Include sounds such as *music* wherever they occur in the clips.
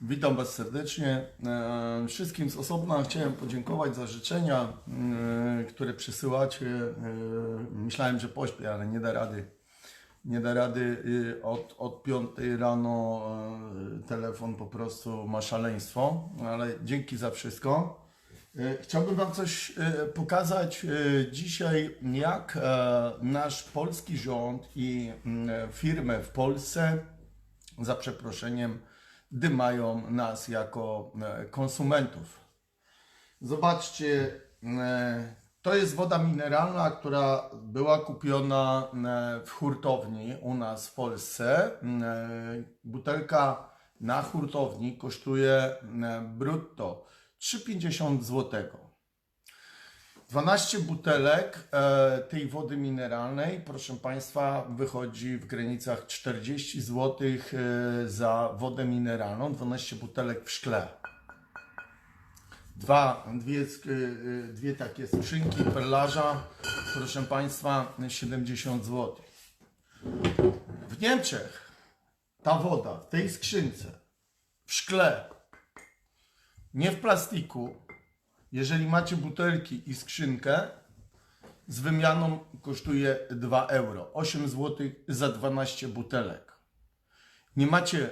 Witam Was serdecznie. E, Wszystkim z osobna chciałem podziękować za życzenia, e, które przysyłacie. E, Myślałem, że pośpię, ale nie da rady. Nie da rady. E, Od, od 5 rano telefon po prostu ma szaleństwo, ale dzięki za wszystko. Chciałbym Wam coś pokazać dzisiaj, jak nasz polski rząd i mm, firmy w Polsce za przeproszeniem, dymają nas jako e, konsumentów. Zobaczcie, e, to jest woda mineralna, która była kupiona e, w hurtowni u nas w Polsce. Butelka na hurtowni kosztuje brutto 3,50 złotego. 12 butelek e, tej wody mineralnej, proszę Państwa, wychodzi w granicach 40 zł e, za wodę mineralną. 12 butelek w szkle. Dwa, dwie, sk- e, dwie takie skrzynki perlarza, proszę Państwa, 70 zł. W Niemczech ta woda w tej skrzynce, w szkle, nie w plastiku, jeżeli macie butelki i skrzynkę, z wymianą kosztuje 2 euro. 8 zł za 12 butelek. Nie macie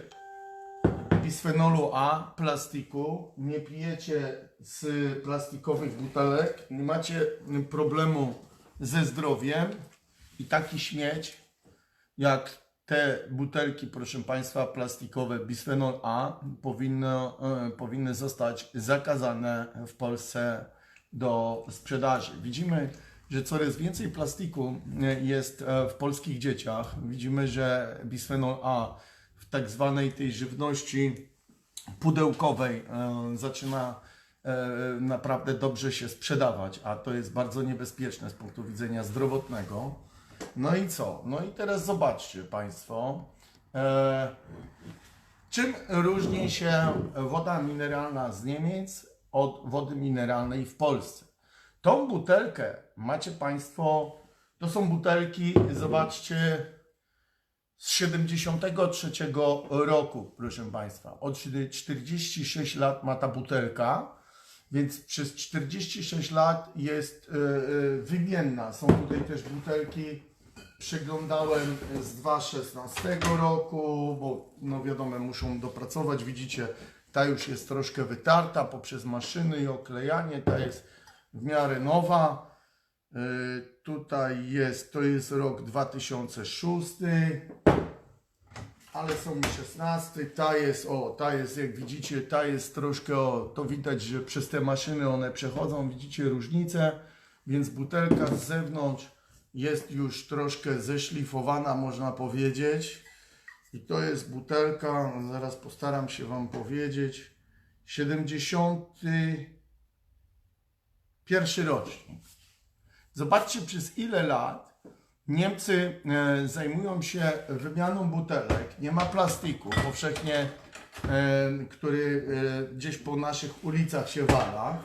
bisfenolu A, plastiku, nie pijecie z plastikowych butelek, nie macie problemu ze zdrowiem i taki śmieć jak te butelki, proszę Państwa, plastikowe bisfenol A powinno, e, powinny zostać zakazane w Polsce do sprzedaży. Widzimy, że coraz więcej plastiku e, jest e, w polskich dzieciach. Widzimy, że bisfenol A w tak zwanej tej żywności pudełkowej zaczyna naprawdę dobrze się sprzedawać, a to jest bardzo niebezpieczne z punktu widzenia zdrowotnego. No i co? No i teraz zobaczcie Państwo, e, czym różni się woda mineralna z Niemiec od wody mineralnej w Polsce. Tą butelkę macie Państwo, to są butelki, zobaczcie, z 73 roku, proszę Państwa. Od 46 lat ma ta butelka, więc przez 46 lat jest e, e, wymienna. Są tutaj też butelki, przeglądałem z 2016 roku, bo no wiadomo, muszą dopracować. Widzicie, ta już jest troszkę wytarta poprzez maszyny i oklejanie, ta jest w miarę nowa. E, Tutaj jest, to jest rok 2006 ale są mi 16, ta jest, o, ta jest, jak widzicie, ta jest troszkę, o, to widać, że przez te maszyny one przechodzą, widzicie różnicę, więc butelka z zewnątrz jest już troszkę zeszlifowana, można powiedzieć. I to jest butelka, zaraz postaram się Wam powiedzieć, 71 rocznik. Zobaczcie, przez ile lat Niemcy e, zajmują się wymianą butelek. Nie ma plastiku, powszechnie, e, który e, gdzieś po naszych ulicach się wala.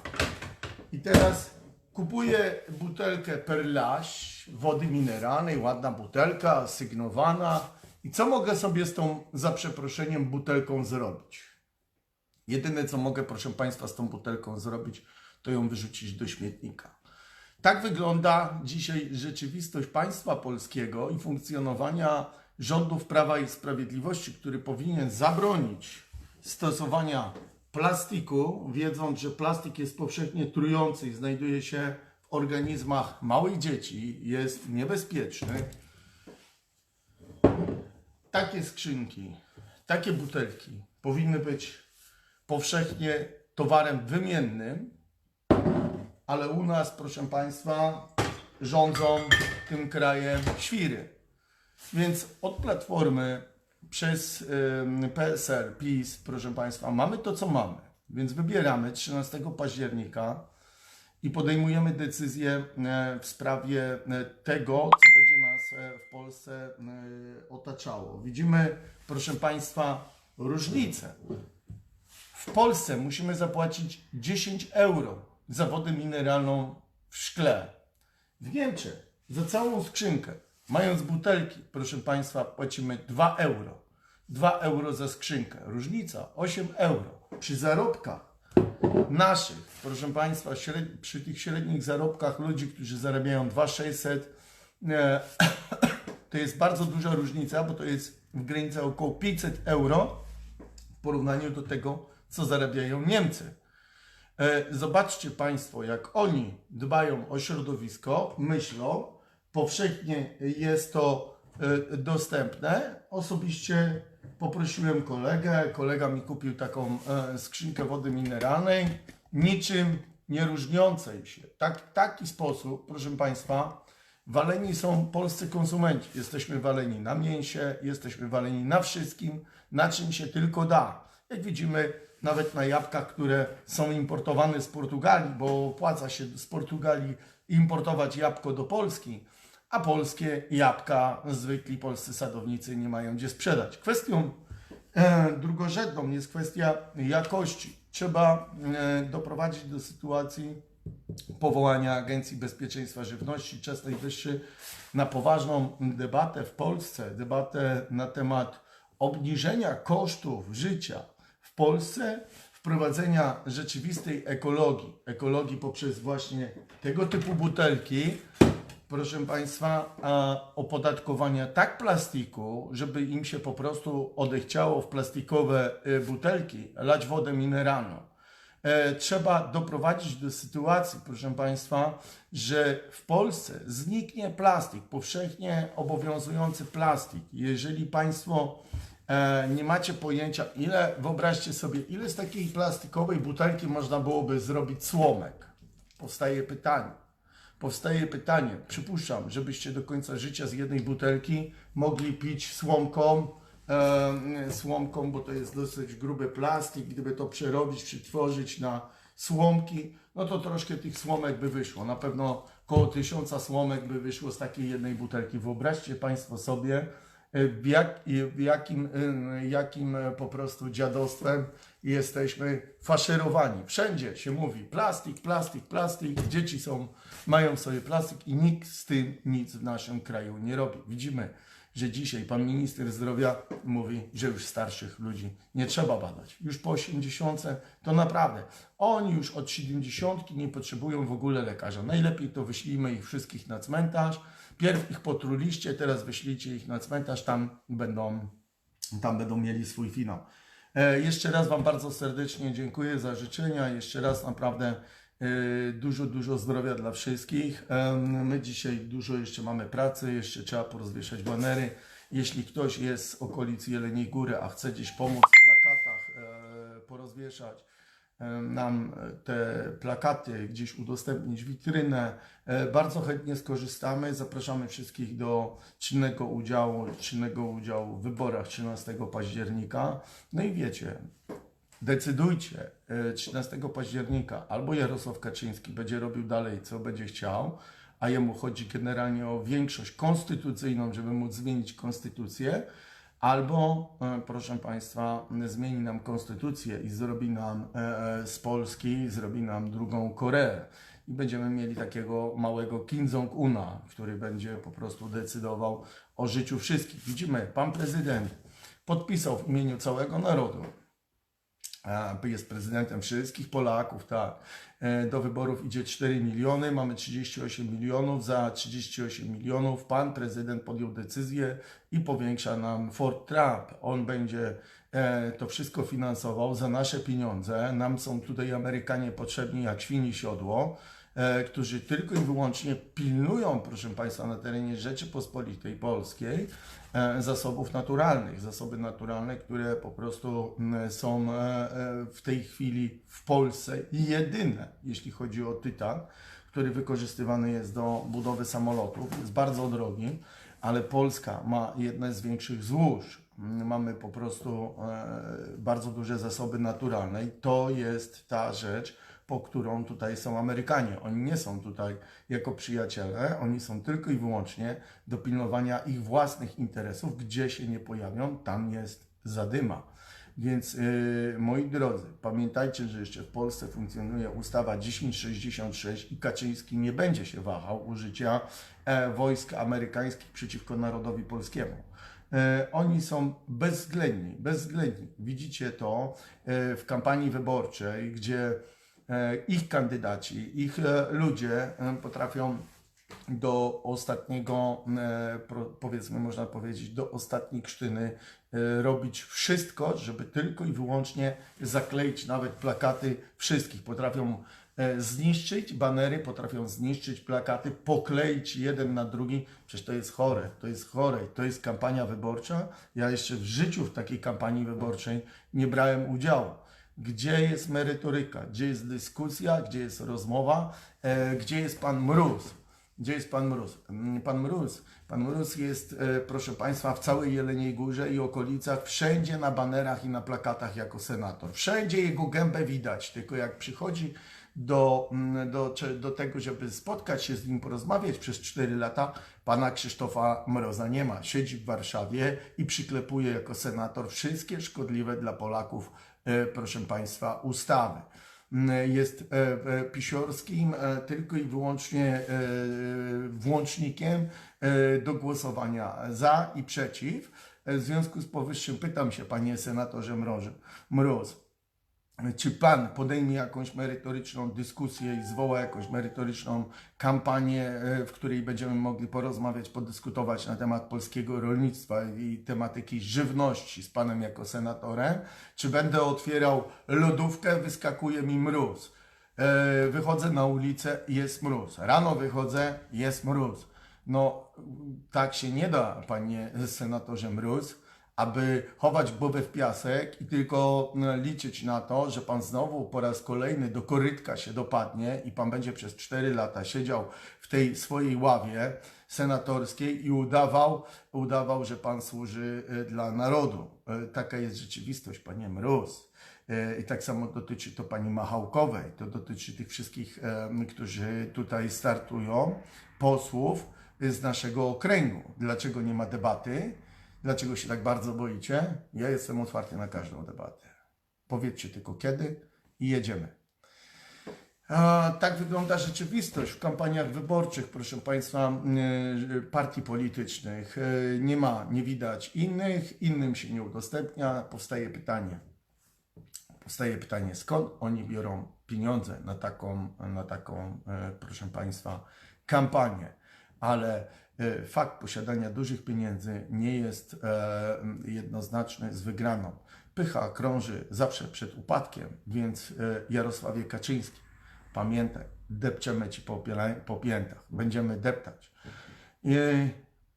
I teraz kupuję butelkę Perlage wody mineralnej, ładna butelka, sygnowana. I co mogę sobie z tą, za przeproszeniem, butelką zrobić? Jedyne, co mogę, proszę Państwa, z tą butelką zrobić, to ją wyrzucić do śmietnika. Tak wygląda dzisiaj rzeczywistość państwa polskiego i funkcjonowania rządów Prawa i Sprawiedliwości, który powinien zabronić stosowania plastiku, wiedząc, że plastik jest powszechnie trujący i znajduje się w organizmach małych dzieci, jest niebezpieczny. Takie skrzynki, takie butelki powinny być powszechnie towarem wymiennym, ale u nas, proszę Państwa, rządzą tym krajem świry. Więc od Platformy przez PSL, PiS, proszę Państwa, mamy to, co mamy. Więc wybieramy 13 października i podejmujemy decyzję e, w sprawie e, tego, co będzie nas e, w Polsce otaczało. Widzimy, proszę Państwa, różnicę. W Polsce musimy zapłacić 10 euro za wodę mineralną w szkle. W Niemczech za całą skrzynkę, mając butelki, proszę Państwa, płacimy 2 euro. 2 euro za skrzynkę. Różnica 8 euro. Przy zarobkach naszych, proszę Państwa, przy tych średnich zarobkach ludzi, którzy zarabiają 2600, e, *coughs* to jest bardzo duża różnica, bo to jest w granicach około 500 euro w porównaniu do tego, co zarabiają Niemcy. E, Zobaczcie Państwo, jak oni dbają o środowisko, myślą, powszechnie jest to e, dostępne. Osobiście poprosiłem kolegę, kolega mi kupił taką e, skrzynkę wody mineralnej, niczym nie różniącej się. Tak, taki sposób, proszę Państwa, waleni są polscy konsumenci. Jesteśmy waleni na mięsie, jesteśmy waleni na wszystkim, na czym się tylko da. Jak widzimy, nawet na jabłkach, które są importowane z Portugalii, bo opłaca się z Portugalii importować jabłko do Polski, a polskie jabłka zwykli polscy sadownicy nie mają gdzie sprzedać. Kwestią e, drugorzędną jest kwestia jakości. Trzeba e, doprowadzić do sytuacji powołania Agencji Bezpieczeństwa Żywności. Czas najwyższy na poważną debatę w Polsce, debatę na temat obniżenia kosztów życia w Polsce, wprowadzenia rzeczywistej ekologii. Ekologii poprzez właśnie tego typu butelki, proszę Państwa, opodatkowania tak plastiku, żeby im się po prostu odechciało w plastikowe y, butelki lać wodę mineralną. E, Trzeba doprowadzić do sytuacji, proszę Państwa, że w Polsce zniknie plastik, powszechnie obowiązujący plastik. Jeżeli Państwo nie macie pojęcia, ile, wyobraźcie sobie, ile z takiej plastikowej butelki można byłoby zrobić słomek. Powstaje pytanie. Powstaje pytanie, przypuszczam, żebyście do końca życia z jednej butelki mogli pić słomką, e, słomką, bo to jest dosyć gruby plastik. Gdyby to przerobić, przetworzyć na słomki, no to troszkę tych słomek by wyszło. Na pewno około tysiąca słomek by wyszło z takiej jednej butelki. Wyobraźcie Państwo sobie, e, w, jak, w jakim, e, jakim e, po prostu dziadostwem jesteśmy faszerowani. Wszędzie się mówi plastik, plastik, plastik. Dzieci są, mają sobie plastik i nikt z tym nic w naszym kraju nie robi. Widzimy, że dzisiaj pan minister zdrowia mówi, że już starszych ludzi nie trzeba badać. Już po 80 to naprawdę. Oni już od 70 nie potrzebują w ogóle lekarza. Najlepiej to wyślijmy ich wszystkich na cmentarz. Pierw ich potruliście, teraz wyślijcie ich na cmentarz, tam będą, tam będą mieli swój finał. E, jeszcze raz Wam bardzo serdecznie dziękuję za życzenia. Jeszcze raz naprawdę e, dużo, dużo zdrowia dla wszystkich. Em, My dzisiaj dużo jeszcze mamy pracy, jeszcze trzeba porozwieszać banery. Jeśli ktoś jest z okolicy Jeleniej Góry, a chce gdzieś pomóc w plakatach e, porozwieszać, nam e, te plakaty gdzieś udostępnić, witrynę. E, Bardzo chętnie skorzystamy. Zapraszamy wszystkich do czynnego udziału, czynnego udziału w wyborach 13 października. No i wiecie, decydujcie e, 13 października albo Jarosław Kaczyński będzie robił dalej, co będzie chciał, a jemu chodzi generalnie o większość konstytucyjną, żeby móc zmienić konstytucję, albo, e, proszę Państwa, zmieni nam konstytucję i zrobi nam e, e, z Polski, zrobi nam drugą Koreę. I będziemy mieli takiego małego Kim Jong-una, który będzie po prostu decydował o życiu wszystkich. Widzimy, pan prezydent podpisał w imieniu całego narodu jest prezydentem wszystkich Polaków, tak. E, Do wyborów idzie 4 miliony, mamy 38 milionów. Za 38 milionów pan prezydent podjął decyzję i powiększa nam Fort Trump. On będzie e, to wszystko finansował za nasze pieniądze. Nam są tutaj Amerykanie potrzebni jak świni siodło, którzy tylko i wyłącznie pilnują, proszę Państwa, na terenie Rzeczypospolitej Polskiej e, zasobów naturalnych. Zasoby naturalne, które po prostu są e, e, w tej chwili w Polsce jedyne, jeśli chodzi o tytan, który wykorzystywany jest do budowy samolotów. Jest bardzo drogi, ale Polska ma jedne z większych złóż. Mamy po prostu e, bardzo duże zasoby naturalne i to jest ta rzecz, po którą tutaj są Amerykanie. Oni nie są tutaj jako przyjaciele, oni są tylko i wyłącznie do pilnowania ich własnych interesów. Gdzie się nie pojawią, tam jest zadyma. Więc yy, moi drodzy, pamiętajcie, że jeszcze w Polsce funkcjonuje ustawa 1066 i Kaczyński nie będzie się wahał użycia e, wojsk amerykańskich przeciwko narodowi polskiemu. E, Oni są bezwzględni, bezwzględni. Widzicie to e, w kampanii wyborczej, gdzie ich kandydaci, ich e, ludzie e, potrafią do ostatniego, e, powiedzmy, można powiedzieć, do ostatniej krztyny e, robić wszystko, żeby tylko i wyłącznie zakleić nawet plakaty wszystkich. Potrafią e, zniszczyć banery, potrafią zniszczyć plakaty, pokleić jeden na drugi. Przecież to jest chore, to jest chore. To jest kampania wyborcza. Ja jeszcze w życiu w takiej kampanii wyborczej nie brałem udziału. Gdzie jest merytoryka? Gdzie jest dyskusja? Gdzie jest rozmowa? E, gdzie jest pan Mróz? Gdzie jest pan Mróz? Mm, Pan Mróz, pan Mróz jest, e, proszę Państwa, w całej Jeleniej Górze i okolicach, wszędzie na banerach i na plakatach jako senator. Wszędzie jego gębę widać, tylko jak przychodzi do, mm, do, do tego, żeby spotkać się z nim, porozmawiać przez 4 lata, pana Krzysztofa Mroza nie ma. Siedzi w Warszawie i przyklepuje jako senator wszystkie szkodliwe dla Polaków, proszę Państwa, ustawy jest e, e, pisiorskim e, tylko i wyłącznie e, włącznikiem e, do głosowania za i przeciw. E, W związku z powyższym pytam się, panie senatorze Mroże, Mroz, czy pan podejmie jakąś merytoryczną dyskusję i zwoła jakąś merytoryczną kampanię, e, w której będziemy mogli porozmawiać, podyskutować na temat polskiego rolnictwa i tematyki żywności z panem jako senatorem? Czy będę otwierał lodówkę, wyskakuje mi mróz? E, Wychodzę na ulicę, jest mróz. Rano wychodzę, jest mróz. No, tak się nie da, panie senatorze Mróz aby chować głowę w piasek i tylko no, liczyć na to, że pan znowu po raz kolejny do korytka się dopadnie i pan będzie przez 4 lata siedział w tej swojej ławie senatorskiej i udawał, udawał, że pan służy e, dla narodu. E, Taka jest rzeczywistość, panie Mróz. E, I tak samo dotyczy to pani Machałkowej, to dotyczy tych wszystkich, e, którzy tutaj startują, posłów z naszego okręgu. Dlaczego nie ma debaty? Dlaczego się tak bardzo boicie? Ja jestem otwarty na każdą debatę. Powiedzcie tylko kiedy i jedziemy. A, tak wygląda rzeczywistość w kampaniach wyborczych, proszę Państwa, yy, partii politycznych. Yy, Nie ma, nie widać innych, innym się nie udostępnia. Powstaje pytanie, powstaje pytanie, skąd oni biorą pieniądze na taką, na taką e, proszę Państwa, kampanię. Ale e, fakt posiadania dużych pieniędzy nie jest e, jednoznaczny z wygraną. Pycha krąży zawsze przed upadkiem, więc e, Jarosławie Kaczyński, pamiętaj, depczemy Ci po, piętach, będziemy deptać. E,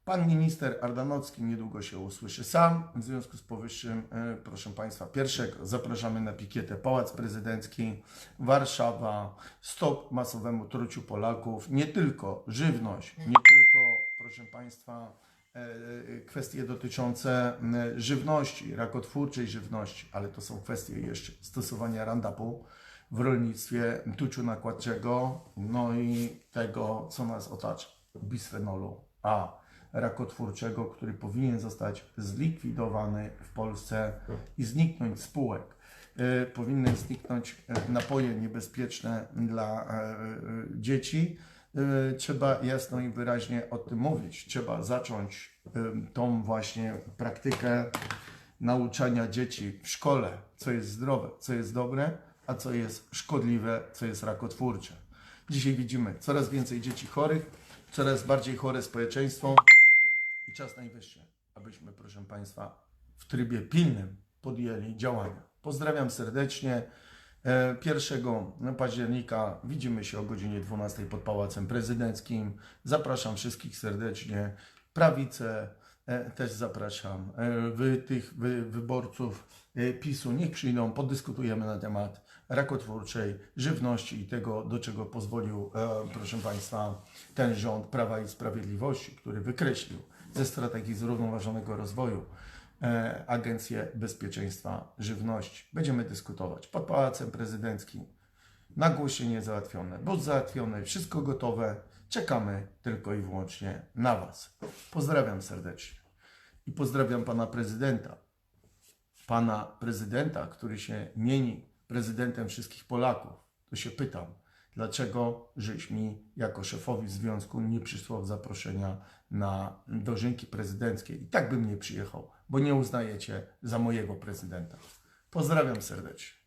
Pan minister Ardanowski niedługo się usłyszy sam. W związku z powyższym, e, proszę Państwa, pierwszego zapraszamy na pikietę Pałac Prezydencki, Warszawa, stop masowemu truciu Polaków. Nie tylko żywność, nie tylko, proszę Państwa, e, kwestie dotyczące m, żywności, rakotwórczej żywności, ale to są kwestie jeszcze stosowania Roundupu w rolnictwie, tuczu nakładczego, no i tego, co nas otacza, bisfenolu A rakotwórczego, który powinien zostać zlikwidowany w Polsce i zniknąć z spółek. E, Powinny zniknąć e, napoje niebezpieczne dla e, e, dzieci. E, Trzeba jasno i wyraźnie o tym mówić. Trzeba zacząć tą właśnie praktykę nauczania dzieci w szkole, co jest zdrowe, co jest dobre, a co jest szkodliwe, co jest rakotwórcze. Dzisiaj widzimy coraz więcej dzieci chorych, coraz bardziej chore społeczeństwo i czas najwyższy, abyśmy, proszę Państwa, w trybie pilnym podjęli działania. Pozdrawiam serdecznie. E, 1 października widzimy się o godzinie 12 pod Pałacem Prezydenckim. Zapraszam wszystkich serdecznie. Prawicę e, też zapraszam. E, Wy tych wy, wyborców e, PiSu niech przyjdą, podyskutujemy na temat rakotwórczej żywności i tego, do czego pozwolił, e, proszę Państwa, ten rząd Prawa i Sprawiedliwości, który wykreślił ze strategii zrównoważonego rozwoju e, Agencję Bezpieczeństwa Żywności. Będziemy dyskutować pod Pałacem Prezydenckim. Nagłośnienie załatwione, bus załatwiony, wszystko gotowe. Czekamy tylko i wyłącznie na Was. Pozdrawiam serdecznie i pozdrawiam Pana Prezydenta. Pana Prezydenta, który się mieni prezydentem wszystkich Polaków. To się pytam, dlaczego żeś mi jako szefowi związku nie przysłał zaproszenia na dożynki prezydenckie. I tak bym nie przyjechał, bo nie uznajecie za mojego prezydenta. Pozdrawiam serdecznie.